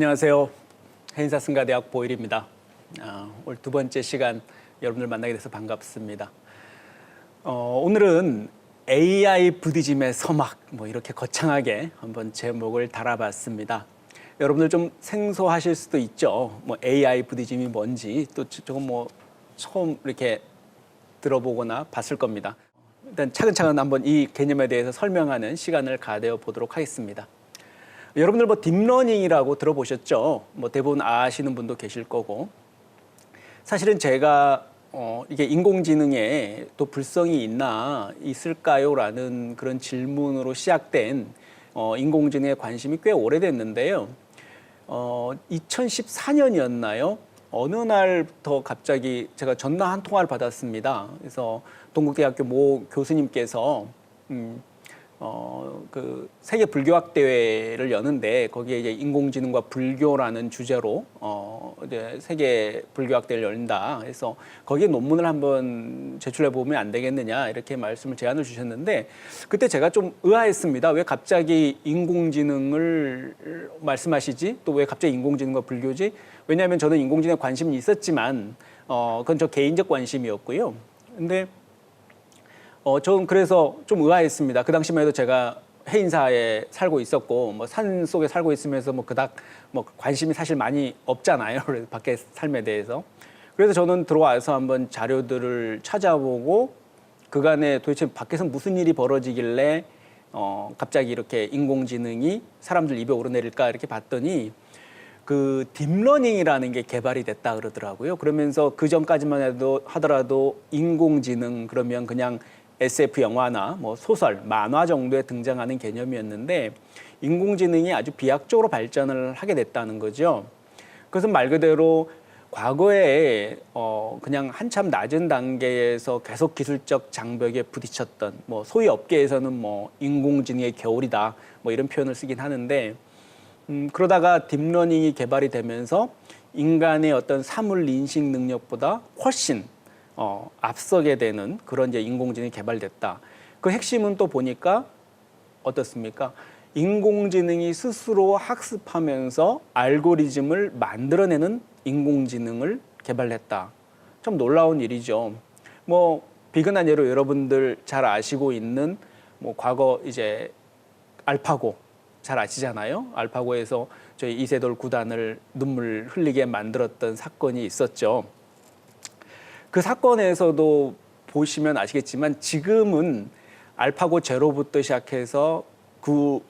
안녕하세요. 해인사승가대학 보일입니다. 아, 오늘 두 번째 시간 여러분들 만나게 돼서 반갑습니다. 어, 오늘은 AI 부디즘의 서막 뭐 이렇게 거창하게 한번 제목을 달아봤습니다. 여러분들 좀 생소하실 수도 있죠. 뭐 AI 부디즘이 뭔지 또 조금 뭐 처음 이렇게 들어보거나 봤을 겁니다. 일단 차근차근 한번 이 개념에 대해서 설명하는 시간을 가져 보도록 하겠습니다. 여러분들 뭐 딥러닝이라고 들어보셨죠? 뭐 대부분 아시는 분도 계실 거고 사실은 제가 어, 이게 인공지능에 또 불성이 있나 있을까요?라는 그런 질문으로 시작된 어, 인공지능에 관심이 꽤 오래됐는데요. 어, 2014년이었나요? 어느 날부터 갑자기 제가 전화 한 통화를 받았습니다. 그래서 동국대학교 모 교수님께서 음, 어, 그 세계 불교학 대회를 여는데 거기에 이제 인공지능과 불교라는 주제로 어, 이제 세계 불교학 대회를 열린다. 그래서 거기에 논문을 한번 제출해 보면 안 되겠느냐 이렇게 말씀을 제안을 주셨는데 그때 제가 좀 의아했습니다. 왜 갑자기 인공지능을 말씀하시지? 또 왜 갑자기 인공지능과 불교지? 왜냐하면 저는 인공지능에 관심이 있었지만 어, 그건 저 개인적 관심이었고요. 근데 어, 저는 그래서 좀 의아했습니다. 그 당시만 해도 제가 해인사에 살고 있었고, 뭐 산 속에 살고 있으면서 뭐 그닥 뭐 관심이 사실 많이 없잖아요. 그래서 밖에 삶에 대해서. 그래서 저는 들어와서 한번 자료들을 찾아보고 그간에 도대체 밖에서 무슨 일이 벌어지길래 어, 갑자기 이렇게 인공지능이 사람들 입에 오르내릴까 이렇게 봤더니 그 딥러닝이라는 게 개발이 됐다 그러더라고요. 그러면서 그 전까지만 해도 하더라도 인공지능 그러면 그냥 SF 영화나 뭐 소설, 만화 정도에 등장하는 개념이었는데 인공지능이 아주 비약적으로 발전을 하게 됐다는 거죠. 그것은 말 그대로 과거에 어 그냥 한참 낮은 단계에서 계속 기술적 장벽에 부딪혔던 뭐 소위 업계에서는 뭐 인공지능의 겨울이다 뭐 이런 표현을 쓰긴 하는데 음 그러다가 딥러닝이 개발이 되면서 인간의 어떤 사물 인식 능력보다 훨씬 어, 앞서게 되는 그런 이제 인공지능이 개발됐다. 그 핵심은 또 보니까 어떻습니까? 인공지능이 스스로 학습하면서 알고리즘을 만들어내는 인공지능을 개발했다. 참 놀라운 일이죠. 뭐 비근한 예로 여러분들 잘 아시고 있는 뭐 과거 이제 알파고 잘 아시잖아요. 알파고에서 저희 이세돌 구단을 눈물 흘리게 만들었던 사건이 있었죠. 그 사건에서도 보시면 아시겠지만 지금은 알파고 제로부터 시작해서 그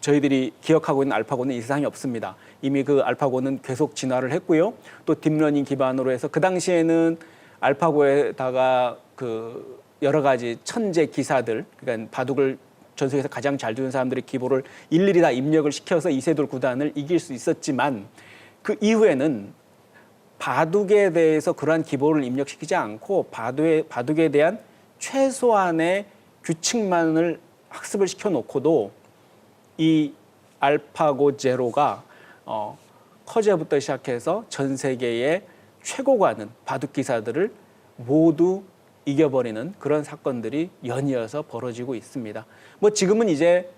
저희들이 기억하고 있는 알파고는 이 세상에 없습니다. 이미 그 알파고는 계속 진화를 했고요. 또 딥러닝 기반으로 해서 그 당시에는 알파고에다가 그 여러 가지 천재 기사들, 그러니까 바둑을 전 세계에서 가장 잘 두는 사람들의 기보를 일일이 다 입력을 시켜서 이세돌 구단을 이길 수 있었지만 그 이후에는 바둑에 대해서 그러한 기보를 입력시키지 않고 바둑에, 바둑에 대한 최소한의 규칙만을 학습을 시켜놓고도 이 알파고 제로가 어, 커제부터 시작해서 전 세계의 최고가는 바둑 기사들을 모두 이겨버리는 그런 사건들이 연이어서 벌어지고 있습니다. 뭐 지금은 이제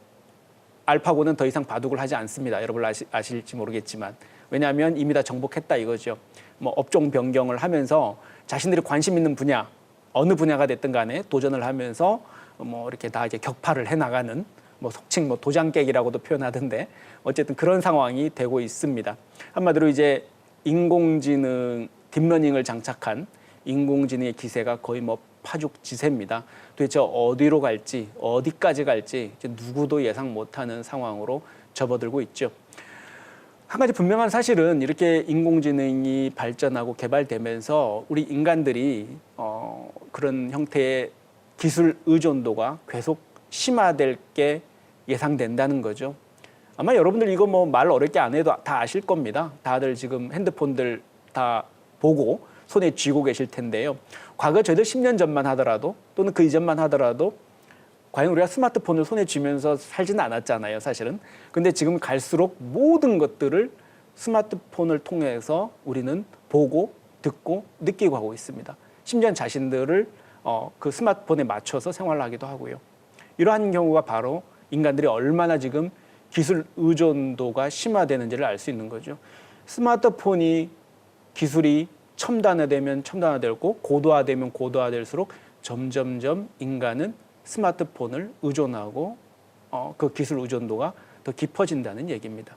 알파고는 더 이상 바둑을 하지 않습니다. 여러분 아시, 아실지 모르겠지만 왜냐하면 이미 다 정복했다 이거죠. 뭐 업종 변경을 하면서 자신들이 관심 있는 분야 어느 분야가 됐든 간에 도전을 하면서 뭐 이렇게 다 이제 격파를 해 나가는 뭐 속칭 뭐 도장 깨기라고도 표현하던데 어쨌든 그런 상황이 되고 있습니다. 한마디로 이제 인공지능 딥러닝을 장착한 인공지능의 기세가 거의 뭐 파죽지세입니다. 도대체 어디로 갈지 어디까지 갈지 이제 누구도 예상 못하는 상황으로 접어들고 있죠. 한 가지 분명한 사실은 이렇게 인공지능이 발전하고 개발되면서 우리 인간들이 어, 그런 형태의 기술 의존도가 계속 심화될 게 예상된다는 거죠. 아마 여러분들 이거 뭐 말 어렵게 안 해도 다 아실 겁니다. 다들 지금 핸드폰들 다 보고 손에 쥐고 계실 텐데요. 과거 저희들 10년 전만 하더라도 또는 그 이전만 하더라도 과연 우리가 스마트폰을 손에 쥐면서 살지는 않았잖아요, 사실은. 근데 지금 갈수록 모든 것들을 스마트폰을 통해서 우리는 보고 듣고 느끼고 하고 있습니다. 심지어 자신들을 어, 그 스마트폰에 맞춰서 생활을 하기도 하고요. 이러한 경우가 바로 인간들이 얼마나 지금 기술 의존도가 심화되는지를 알 수 있는 거죠. 스마트폰이 기술이 첨단화되면 첨단화되고 고도화되면 고도화될수록 점점점 인간은 스마트폰을 의존하고 어, 그 기술 의존도가 더 깊어진다는 얘기입니다.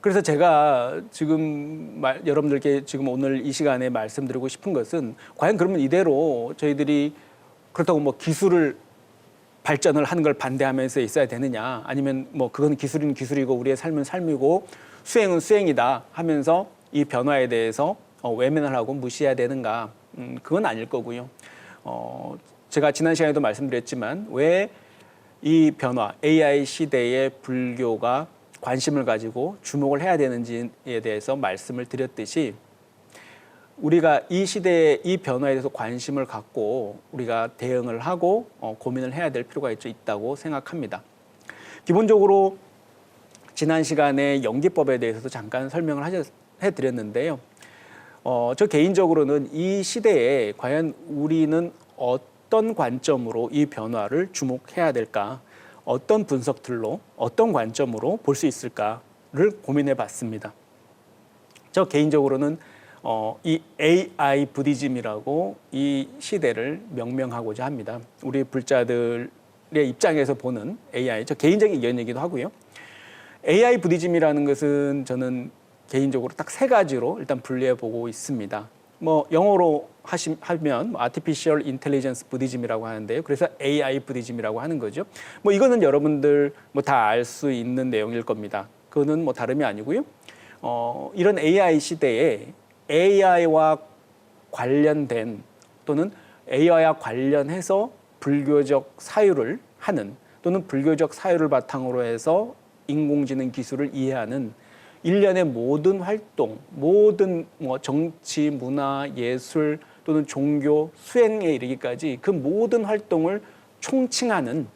그래서 제가 지금 말, 여러분들께 지금 오늘 이 시간에 말씀드리고 싶은 것은 과연 그러면 이대로 저희들이 그렇다고 뭐 기술을 발전을 하는 걸 반대하면서 있어야 되느냐 아니면 뭐 그건 기술은 기술이고 우리의 삶은 삶이고 수행은 수행이다 하면서 이 변화에 대해서 어, 외면을 하고 무시해야 되는가 음, 그건 아닐 거고요. 어, 제가 지난 시간에도 말씀드렸지만 왜 이 변화 AI 시대의 불교가 관심을 가지고 주목을 해야 되는지에 대해서 말씀을 드렸듯이 우리가 이 시대의 이 변화에 대해서 관심을 갖고 우리가 대응을 하고 어, 고민을 해야 될 필요가 있, 있다고 생각합니다. 기본적으로 지난 시간에 연기법에 대해서도 잠깐 설명을 하셨, 해드렸는데요. 어, 저 개인적으로는 이 시대에 과연 우리는 어떤 관점으로 이 변화를 주목해야 될까? 어떤 분석들로, 어떤 관점으로 볼 수 있을까를 고민해 봤습니다. 저 개인적으로는 어, 이 AI 부디즘이라고 이 시대를 명명하고자 합니다. 우리 불자들의 입장에서 보는 AI, 저 개인적인 의견이기도 하고요. AI 부디즘이라는 것은 저는 개인적으로 딱 세 가지로 일단 분리해 보고 있습니다. 뭐 영어로 하시, 하면 뭐 Artificial Intelligence Buddhism이라고 하는데요. 그래서 AI 부디즘이라고 하는 거죠. 뭐 이거는 여러분들 뭐 다 알 수 있는 내용일 겁니다. 그거는 뭐 다름이 아니고요. 어, 이런 AI 시대에 AI와 관련된 또는 AI와 관련해서 불교적 사유를 하는 또는 불교적 사유를 바탕으로 해서 인공지능 기술을 이해하는 일련의 모든 활동, 모든 뭐 정치, 문화, 예술 또는 종교, 수행에 이르기까지 그 모든 활동을 총칭하는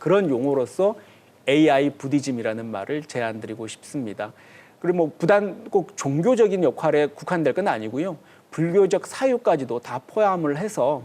그런 용어로서 AI 부디즘이라는 말을 제안드리고 싶습니다. 그리고 뭐 부단 꼭 종교적인 역할에 국한될 건 아니고요. 불교적 사유까지도 다 포함을 해서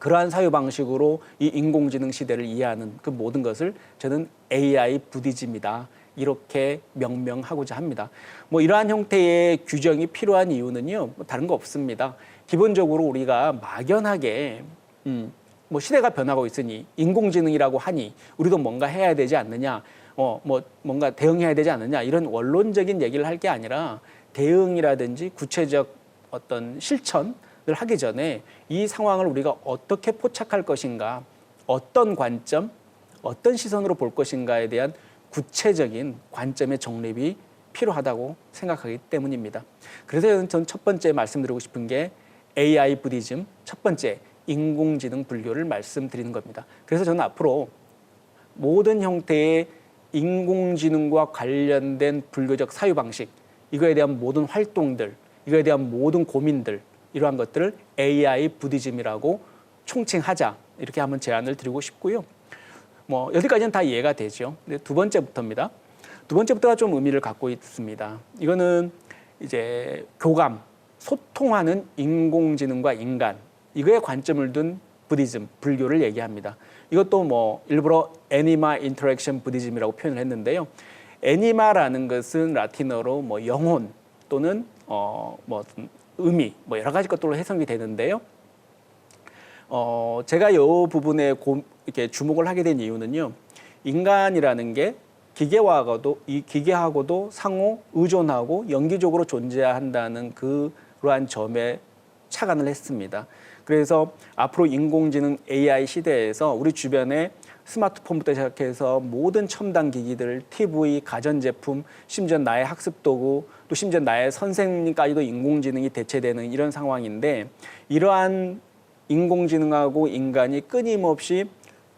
그러한 사유 방식으로 이 인공지능 시대를 이해하는 그 모든 것을 저는 AI 부디즘이다. 이렇게 명명하고자 합니다. 뭐 이러한 형태의 규정이 필요한 이유는요, 뭐 다른 거 없습니다. 기본적으로 우리가 막연하게 음, 뭐 시대가 변하고 있으니 인공지능이라고 하니 우리도 뭔가 해야 되지 않느냐, 어, 뭐 뭔가 대응해야 되지 않느냐 이런 원론적인 얘기를 할 게 아니라 대응이라든지 구체적 어떤 실천을 하기 전에 이 상황을 우리가 어떻게 포착할 것인가, 어떤 관점, 어떤 시선으로 볼 것인가에 대한 구체적인 관점의 정립이 필요하다고 생각하기 때문입니다. 그래서 저는 첫 번째 말씀드리고 싶은 게 AI 부디즘, 첫 번째 인공지능 불교를 말씀드리는 겁니다. 그래서 저는 앞으로 모든 형태의 인공지능과 관련된 불교적 사유 방식, 이거에 대한 모든 활동들, 이거에 대한 모든 고민들, 이러한 것들을 AI 부디즘이라고 총칭하자 이렇게 한번 제안을 드리고 싶고요. 뭐 여기까지는 다 이해가 되죠. 근데 두 번째부터입니다. 두 번째부터가 좀 의미를 갖고 있습니다. 이거는 이제 교감, 소통하는 인공지능과 인간 이거에 관점을 둔 부디즘, 불교를 얘기합니다. 이것도 뭐 일부러 애니마 인터랙션 부디즘이라고 표현을 했는데요. 애니마라는 것은 라틴어로 뭐 영혼 또는 어뭐 의미 뭐 여러 가지 것들로 해석이 되는데요. 어 제가 이 부분에 고, 이렇게 주목을 하게 된 이유는요. 인간이라는 게 기계와도 이 기계하고도 상호 의존하고 연기적으로 존재한다는 그러한 점에 착안을 했습니다. 그래서 앞으로 인공지능 AI 시대에서 우리 주변에 스마트폰부터 시작해서 모든 첨단 기기들, TV, 가전제품, 심지어 나의 학습 도구, 또 심지어 나의 선생님까지도 인공지능이 대체되는 이런 상황인데 이러한 인공지능하고 인간이 끊임없이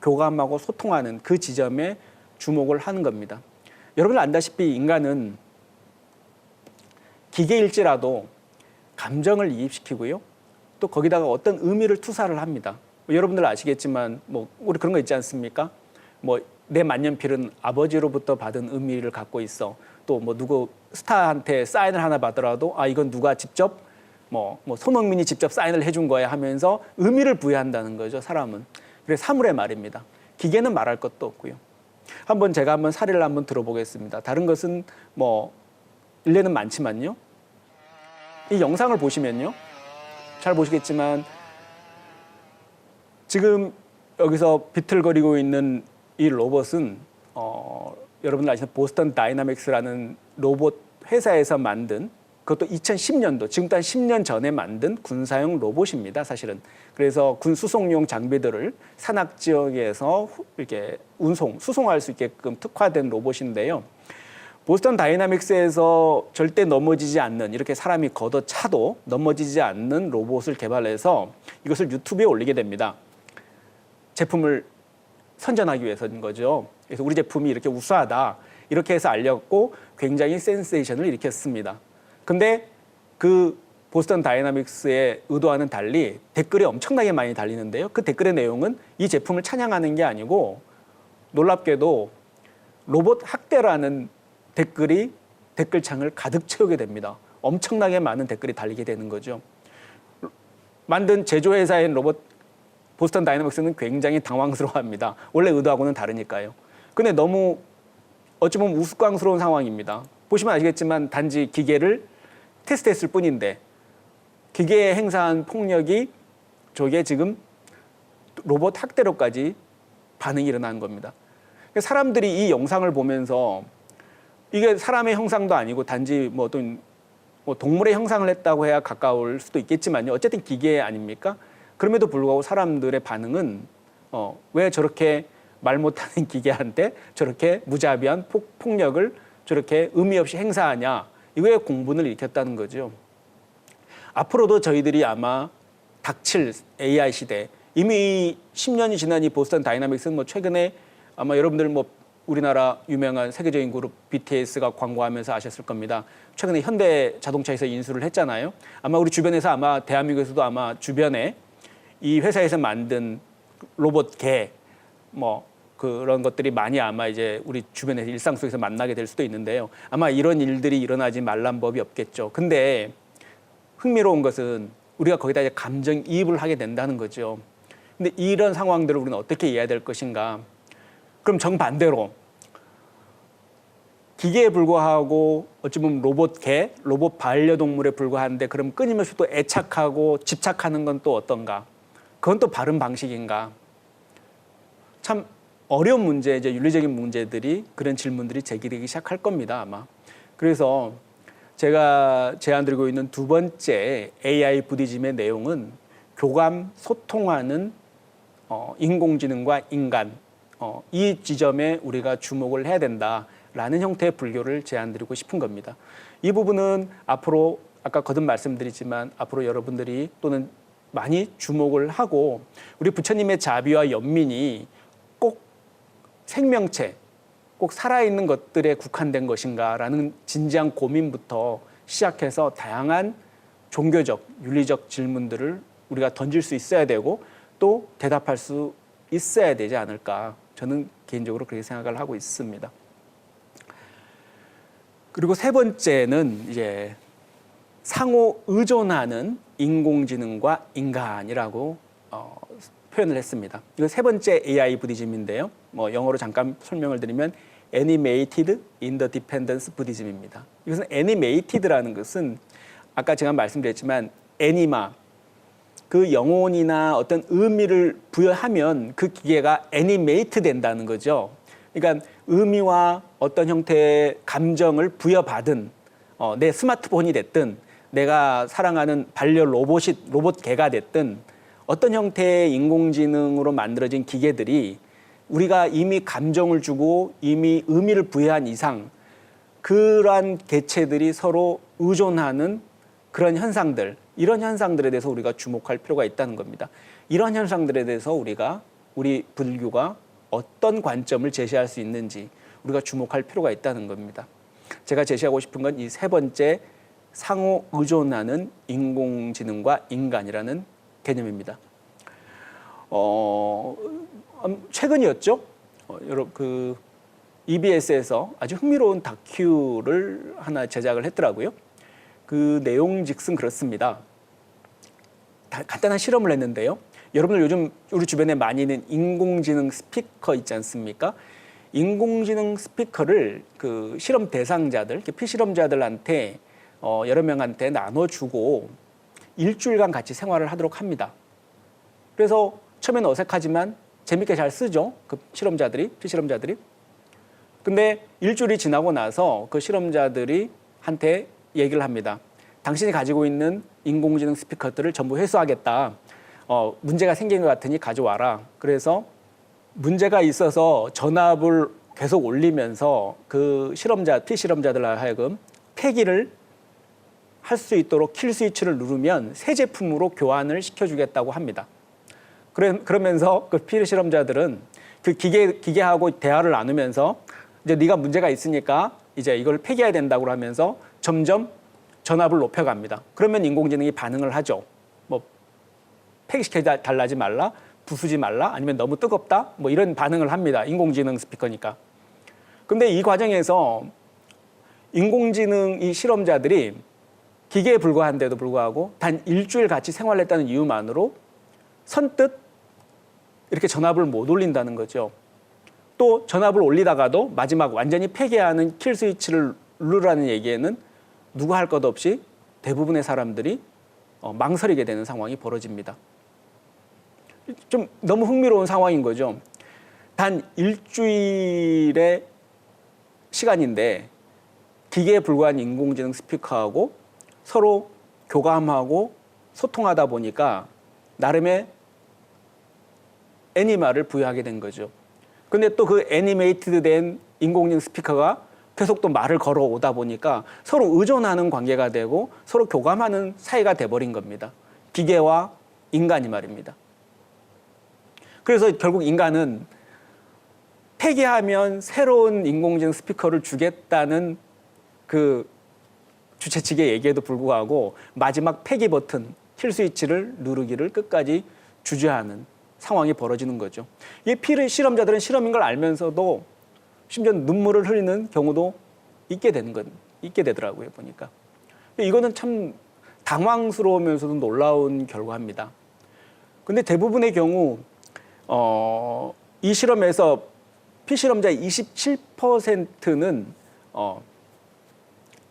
교감하고 소통하는 그 지점에 주목을 하는 겁니다. 여러분 안다시피 인간은 기계일지라도 감정을 이입시키고요. 또 거기다가 어떤 의미를 투사를 합니다. 뭐 여러분들 아시겠지만 뭐 우리 그런 거 있지 않습니까? 뭐 내 만년필은 아버지로부터 받은 의미를 갖고 있어. 또 뭐 누구 스타한테 사인을 하나 받더라도 아 이건 누가 직접 뭐, 뭐 손흥민이 직접 사인을 해준 거야 하면서 의미를 부여한다는 거죠 사람은. 그래서 사물의 말입니다. 기계는 말할 것도 없고요. 한번 제가 한번 사례를 한번 들어보겠습니다. 다른 것은 뭐 일례는 많지만요. 이 영상을 보시면요. 잘 보시겠지만 지금 여기서 비틀거리고 있는 이 로봇은 어, 여러분들 아시는 보스턴 다이나믹스라는 로봇 회사에서 만든 그것도 2010년도 지금부터 한 10년 전에 만든 군사용 로봇입니다. 사실은 그래서 군 수송용 장비들을 산악 지역에서 후- 이렇게 운송 수송할 수 있게끔 특화된 로봇인데요. 보스턴 다이나믹스에서 절대 넘어지지 않는 이렇게 사람이 걷어 차도 넘어지지 않는 로봇을 개발해서 이것을 유튜브에 올리게 됩니다. 제품을 선전하기 위해서인 거죠. 그래서 우리 제품이 이렇게 우수하다 이렇게 해서 알렸고 굉장히 센세이션을 일으켰습니다. 근데 그 보스턴 다이나믹스의 의도와는 달리 댓글이 엄청나게 많이 달리는데요. 그 댓글의 내용은 이 제품을 찬양하는 게 아니고 놀랍게도 로봇 학대라는 댓글이 댓글창을 가득 채우게 됩니다. 엄청나게 많은 댓글이 달리게 되는 거죠. 만든 제조회사인 로봇 보스턴 다이나믹스는 굉장히 당황스러워합니다. 원래 의도하고는 다르니까요. 근데 너무 어찌 보면 우스꽝스러운 상황입니다. 보시면 아시겠지만 단지 기계를 테스트했을 뿐인데 기계에 행사한 폭력이 저게 지금 로봇 학대로까지 반응이 일어나는 겁니다. 그러니까 사람들이 이 영상을 보면서 이게 사람의 형상도 아니고 단지 뭐 어떤 뭐 동물의 형상을 했다고 해야 가까울 수도 있겠지만요. 어쨌든 기계 아닙니까? 그럼에도 불구하고 사람들의 반응은 어, 왜 저렇게 말 못하는 기계한테 저렇게 무자비한 폭, 폭력을 저렇게 의미 없이 행사하냐 이거에 공분을 일으켰다는 거죠. 앞으로도 저희들이 아마 닥칠 AI 시대 이미 10년이 지난 이 보스턴 다이나믹스는 뭐 최근에 아마 여러분들 뭐 우리나라 유명한 세계적인 그룹 BTS가 광고하면서 아셨을 겁니다. 최근에 현대 자동차에서 인수를 했잖아요. 아마 우리 주변에서 아마 대한민국에서도 아마 주변에 이 회사에서 만든 로봇 개 뭐 그런 것들이 많이 아마 이제 우리 주변에서 일상 속에서 만나게 될 수도 있는데요. 아마 이런 일들이 일어나지 말란 법이 없겠죠. 근데 흥미로운 것은 우리가 거기다 이제 감정 이입을 하게 된다는 거죠. 근데 이런 상황들을 우리는 어떻게 이해해야 될 것인가? 그럼 정반대로 기계에 불과하고 어찌 보면 로봇 개, 로봇 반려동물에 불과한데 그럼 끊임없이 또 애착하고 집착하는 건 또 어떤가? 그건 또 바른 방식인가? 참 어려운 문제, 이제 윤리적인 문제들이 그런 질문들이 제기되기 시작할 겁니다, 아마. 그래서 제가 제안 드리고 있는 두 번째 AI 부디즘의 내용은 교감, 소통하는 어, 인공지능과 인간 어, 이 지점에 우리가 주목을 해야 된다라는 형태의 분류를 제안 드리고 싶은 겁니다. 이 부분은 앞으로 아까 거듭 말씀드리지만 앞으로 여러분들이 또는 많이 주목을 하고 우리 부처님의 자비와 연민이 꼭 생명체, 꼭 살아있는 것들에 국한된 것인가라는 진지한 고민부터 시작해서 다양한 종교적, 윤리적 질문들을 우리가 던질 수 있어야 되고 또 대답할 수 있어야 되지 않을까. 저는 개인적으로 그렇게 생각을 하고 있습니다. 그리고 세 번째는 이제 상호 의존하는 인공지능과 인간이라고 어, 표현을 했습니다. 이거 세 번째 AI 부디즘인데요. 뭐 영어로 잠깐 설명을 드리면 Animated Interdependence 부디즘입니다. 이것은 Animated라는 것은 아까 제가 말씀드렸지만 애니마 그 영혼이나 어떤 의미를 부여하면 그 기계가 애니메이트 된다는 거죠. 그러니까 의미와 어떤 형태의 감정을 부여받은 어, 내 스마트폰이 됐든 내가 사랑하는 반려 로봇이 로봇 개가 됐든 어떤 형태의 인공지능으로 만들어진 기계들이 우리가 이미 감정을 주고 이미 의미를 부여한 이상 그러한 개체들이 서로 의존하는 그런 현상들, 이런 현상들에 대해서 우리가 주목할 필요가 있다는 겁니다. 이런 현상들에 대해서 우리가 우리 불교가 어떤 관점을 제시할 수 있는지 우리가 주목할 필요가 있다는 겁니다. 제가 제시하고 싶은 건 이 세 번째 상호 의존하는 인공지능과 인간이라는 개념입니다. 어, 음, 최근이었죠. 어, 여러분 그 EBS에서 아주 흥미로운 다큐를 하나 제작을 했더라고요. 그 내용 즉슨 그렇습니다. 다- 간단한 실험을 했는데요. 여러분들 요즘 우리 주변에 많이 있는 인공지능 스피커 있지 않습니까? 인공지능 스피커를 그 실험 대상자들, 피실험자들한테 어, 여러 명한테 나눠주고 일주일간 같이 생활을 하도록 합니다. 그래서 처음에는 어색하지만 재밌게 잘 쓰죠. 그 실험자들이, 피실험자들이. 근데 일주일이 지나고 나서 그 실험자들이 한테 얘기를 합니다. 당신이 가지고 있는 인공지능 스피커들을 전부 회수하겠다. 어, 문제가 생긴 것 같으니 가져와라. 그래서 문제가 있어서 전압을 계속 올리면서 그 실험자, 피실험자들 하여금 폐기를 할 수 있도록 킬 스위치를 누르면 새 제품으로 교환을 시켜주겠다고 합니다. 그러면서 그 피실험자들은 그 기계, 기계하고 대화를 나누면서 이제 네가 문제가 있으니까 이제 이걸 폐기해야 된다고 하면서 점점 전압을 높여갑니다. 그러면 인공지능이 반응을 하죠. 뭐 폐기시켜 달라지 말라, 부수지 말라, 아니면 너무 뜨겁다, 뭐 이런 반응을 합니다. 인공지능 스피커니까. 근데 이 과정에서 인공지능 이 실험자들이 기계에 불과한데도 불구하고 단 일주일 같이 생활했다는 이유만으로 선뜻 이렇게 전압을 못 올린다는 거죠. 또 전압을 올리다가도 마지막 완전히 폐기하는 킬 스위치를 누르라는 얘기에는 누가 할것 없이 대부분의 사람들이 어, 망설이게 되는 상황이 벌어집니다. 좀 너무 흥미로운 상황인 거죠. 단 일주일의 시간인데 기계에 불과한 인공지능 스피커하고 서로 교감하고 소통하다 보니까 나름의 애니마를 부여하게 된 거죠. 근데 또 그 애니메이트드 된 인공지능 스피커가 계속 또 말을 걸어오다 보니까 서로 의존하는 관계가 되고 서로 교감하는 사이가 돼버린 겁니다. 기계와 인간이 말입니다. 그래서 결국 인간은 폐기하면 새로운 인공지능 스피커를 주겠다는 그 주최 측의 얘기에도 불구하고 마지막 폐기 버튼 킬 스위치를 누르기를 끝까지 주저하는 상황이 벌어지는 거죠. 이 피를 실험자들은 실험인 걸 알면서도 심지어 눈물을 흘리는 경우도 있게 되는 건 있게 되더라고요 보니까. 이거는 참 당황스러우면서도 놀라운 결과입니다. 근데 대부분의 경우 어, 이 실험에서 피실험자 27%는 어,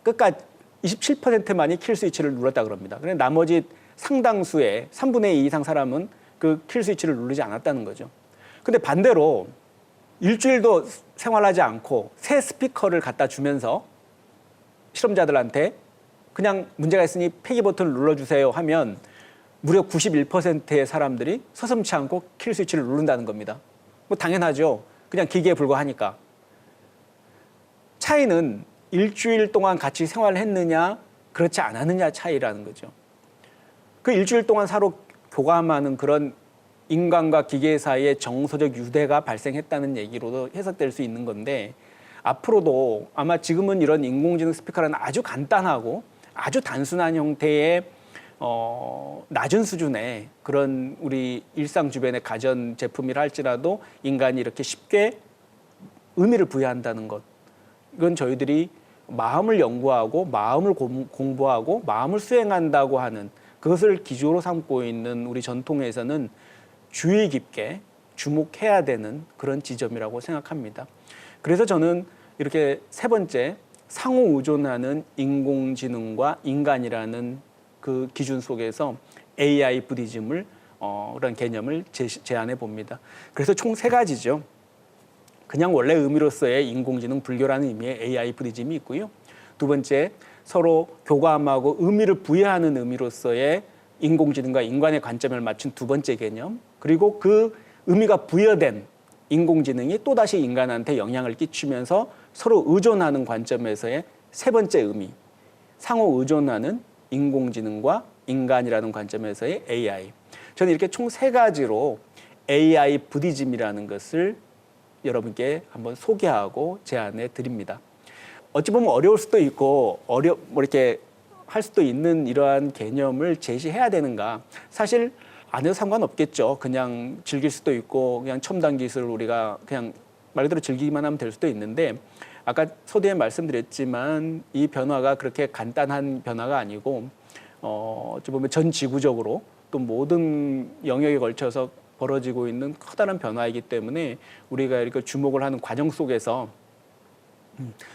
끝까지 27%만이 킬 스위치를 눌렀다 그럽니다. 그런데 나머지 상당수의 3분의 2 이상 사람은 그 킬 스위치를 누르지 않았다는 거죠. 근데 반대로 일주일도 생활하지 않고 새 스피커를 갖다 주면서 실험자들한테 그냥 문제가 있으니 폐기 버튼을 눌러주세요 하면 무려 91%의 사람들이 서슴치 않고 킬 스위치를 누른다는 겁니다. 뭐 당연하죠. 그냥 기계에 불과하니까. 차이는 일주일 동안 같이 생활했느냐 그렇지 않았느냐 차이라는 거죠. 그 일주일 동안 서로 교감하는 그런 인간과 기계 사이의 정서적 유대가 발생했다는 얘기로도 해석될 수 있는 건데 앞으로도 아마 지금은 이런 인공지능 스피커는 아주 간단하고 아주 단순한 형태의 어, 낮은 수준의 그런 우리 일상 주변의 가전 제품이라 할지라도 인간이 이렇게 쉽게 의미를 부여한다는 것. 이건 저희들이 마음을 연구하고 마음을 공부하고 마음을 수행한다고 하는 그것을 기조로 삼고 있는 우리 전통에서는 주의 깊게 주목해야 되는 그런 지점이라고 생각합니다. 그래서 저는 이렇게 세 번째 상호 의존하는 인공지능과 인간이라는 그 기준 속에서 AI 부디즘을 어, 그런 개념을 제안해 봅니다. 그래서 총 세 가지죠. 그냥 원래 의미로서의 인공지능 불교라는 의미의 AI 부디즘이 있고요. 두 번째 서로 교감하고 의미를 부여하는 의미로서의 인공지능과 인간의 관점을 맞춘 두 번째 개념 그리고 그 의미가 부여된 인공지능이 또다시 인간한테 영향을 끼치면서 서로 의존하는 관점에서의 세 번째 의미 상호 의존하는 인공지능과 인간이라는 관점에서의 AI 저는 이렇게 총 세 가지로 AI 부디즘이라는 것을 여러분께 한번 소개하고 제안해 드립니다. 어찌 보면 어려울 수도 있고 어려 뭐 이렇게 할 수도 있는 이러한 개념을 제시해야 되는가? 사실 안 해도 상관없겠죠. 그냥 즐길 수도 있고 그냥 첨단 기술을 우리가 그냥 말 그대로 즐기기만 하면 될 수도 있는데 아까 서두에 말씀드렸지만 이 변화가 그렇게 간단한 변화가 아니고 어, 어찌 보면 전 지구적으로 또 모든 영역에 걸쳐서 벌어지고 있는 커다란 변화이기 때문에 우리가 이렇게 주목을 하는 과정 속에서 음,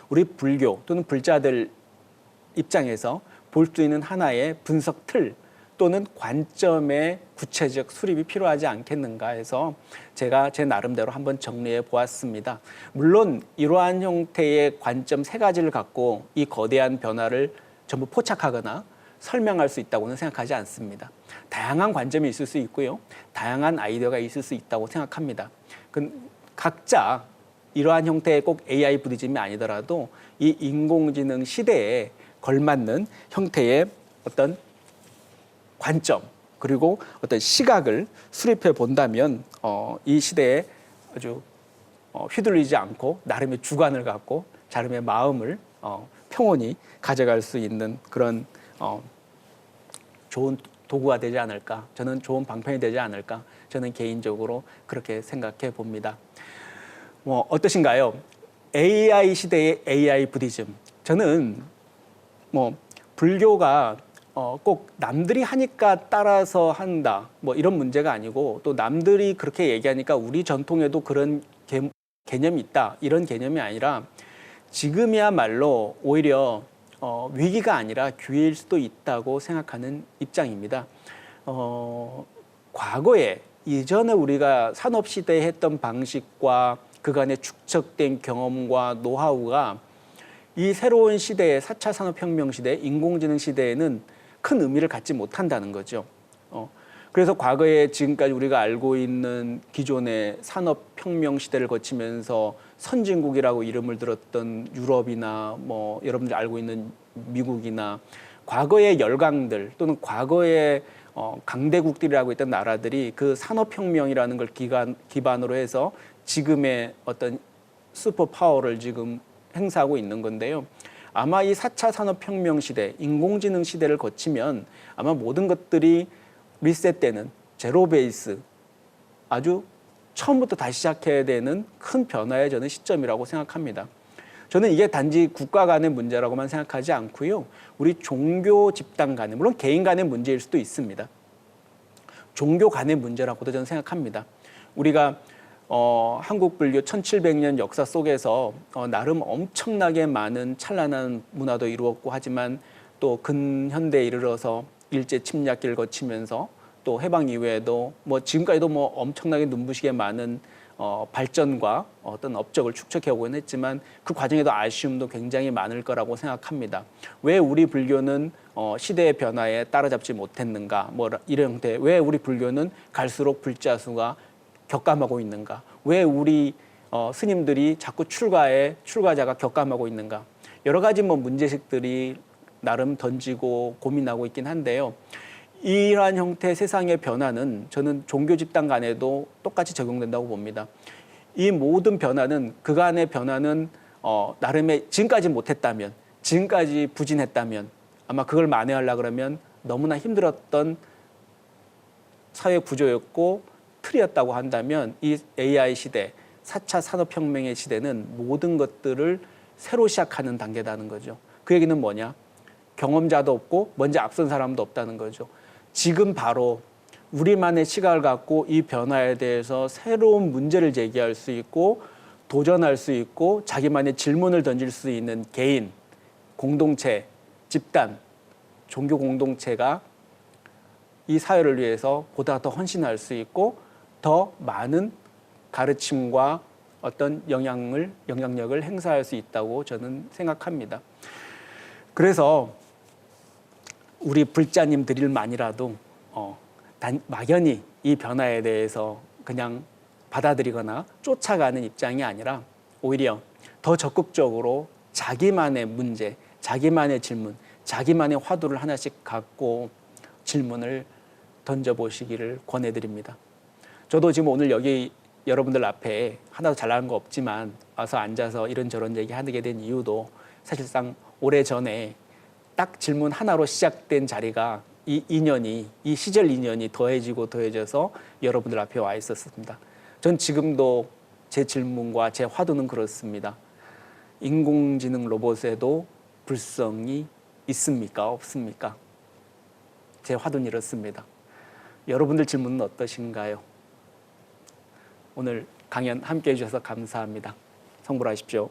우리 불교 또는 불자들 입장에서 볼 수 있는 하나의 분석 틀 또는 관점의 구체적 수립이 필요하지 않겠는가 해서 제가 제 나름대로 한번 정리해 보았습니다. 물론 이러한 형태의 관점 세 가지를 갖고 이 거대한 변화를 전부 포착하거나 설명할 수 있다고는 생각하지 않습니다. 다양한 관점이 있을 수 있고요. 다양한 아이디어가 있을 수 있다고 생각합니다. 그 각자 이러한 형태의 꼭 AI 부디즘이 아니더라도 이 인공지능 시대에 걸맞는 형태의 어떤 관점 그리고 어떤 시각을 수립해 본다면 어, 이 시대에 아주 어, 휘둘리지 않고 나름의 주관을 갖고 나름의 마음을 어, 평온히 가져갈 수 있는 그런 어, 좋은 도구가 되지 않을까 저는 좋은 방편이 되지 않을까 저는 개인적으로 그렇게 생각해 봅니다. 뭐 어떠신가요? AI 시대의 AI 부디즘 저는 뭐 불교가 어, 꼭 남들이 하니까 따라서 한다 뭐 이런 문제가 아니고 또 남들이 그렇게 얘기하니까 우리 전통에도 그런 개, 개념이 있다 이런 개념이 아니라 지금이야말로 오히려 어, 위기가 아니라 기회일 수도 있다고 생각하는 입장입니다. 어, 과거에 이전에 우리가 산업 시대에 했던 방식과 그간의 축적된 경험과 노하우가 이 새로운 시대의 4차 산업혁명 시대, 인공지능 시대에는 큰 의미를 갖지 못한다는 거죠. 어, 그래서 과거에 지금까지 우리가 알고 있는 기존의 산업혁명 시대를 거치면서 선진국이라고 이름을 들었던 유럽이나 뭐 여러분들 알고 있는 미국이나 과거의 열강들 또는 과거의 어, 강대국들이라고 했던 나라들이 그 산업혁명이라는 걸 기간, 기반으로 해서 지금의 어떤 슈퍼 파워를 지금 행사하고 있는 건데요. 아마 이 4차 산업혁명 시대, 인공지능 시대를 거치면 아마 모든 것들이 리셋되는 제로 베이스 아주 처음부터 다시 시작해야 되는 큰 변화의 저는 시점이라고 생각합니다. 저는 이게 단지 국가 간의 문제라고만 생각하지 않고요. 우리 종교 집단 간의, 물론 개인 간의 문제일 수도 있습니다. 종교 간의 문제라고도 저는 생각합니다. 우리가 어, 한국 불교 1700년 역사 속에서 어, 나름 엄청나게 많은 찬란한 문화도 이루었고 하지만 또 근현대에 이르러서 일제 침략기를 거치면서 또 해방 이후에도 뭐 지금까지도 뭐 엄청나게 눈부시게 많은 어, 발전과 어떤 업적을 축적해 오곤 했지만 그 과정에도 아쉬움도 굉장히 많을 거라고 생각합니다. 왜 우리 불교는 어, 시대의 변화에 따라잡지 못했는가? 뭐 이런 형태. 왜 우리 불교는 갈수록 불자 수가 격감하고 있는가? 왜 우리 어, 스님들이 자꾸 출가에 출가자가 격감하고 있는가? 여러 가지 뭐 문제식들이 나름 던지고 고민하고 있긴 한데요. 이러한 형태의 세상의 변화는 저는 종교 집단 간에도 똑같이 적용된다고 봅니다. 이 모든 변화는 그간의 변화는 어, 나름의 지금까지 못했다면, 지금까지 부진했다면 아마 그걸 만회하려 그러면 너무나 힘들었던 사회 구조였고 틀이었다고 한다면 이 AI 시대, 4차 산업혁명의 시대는 모든 것들을 새로 시작하는 단계다는 거죠. 그 얘기는 뭐냐? 경험자도 없고 먼저 앞선 사람도 없다는 거죠. 지금 바로 우리만의 시각을 갖고 이 변화에 대해서 새로운 문제를 제기할 수 있고 도전할 수 있고 자기만의 질문을 던질 수 있는 개인, 공동체, 집단, 종교 공동체가 이 사회를 위해서 보다 더 헌신할 수 있고 더 많은 가르침과 어떤 영향을 영향력을 행사할 수 있다고 저는 생각합니다. 그래서 우리 불자님들일만이라도 어, 단, 막연히 이 변화에 대해서 그냥 받아들이거나 쫓아가는 입장이 아니라 오히려 더 적극적으로 자기만의 문제, 자기만의 질문, 자기만의 화두를 하나씩 갖고 질문을 던져보시기를 권해드립니다. 저도 지금 오늘 여기 여러분들 앞에 하나도 잘나는 거 없지만 와서 앉아서 이런저런 얘기 하게 된 이유도 사실상 오래 전에 딱 질문 하나로 시작된 자리가 이 인연이 이 시절 인연이 더해지고 더해져서 여러분들 앞에 와 있었습니다. 전 지금도 제 질문과 제 화두는 그렇습니다. 인공지능 로봇에도 불성이 있습니까? 없습니까? 제 화두는 이렇습니다. 여러분들 질문은 어떠신가요? 오늘 강연 함께 해주셔서 감사합니다. 성불하십시오.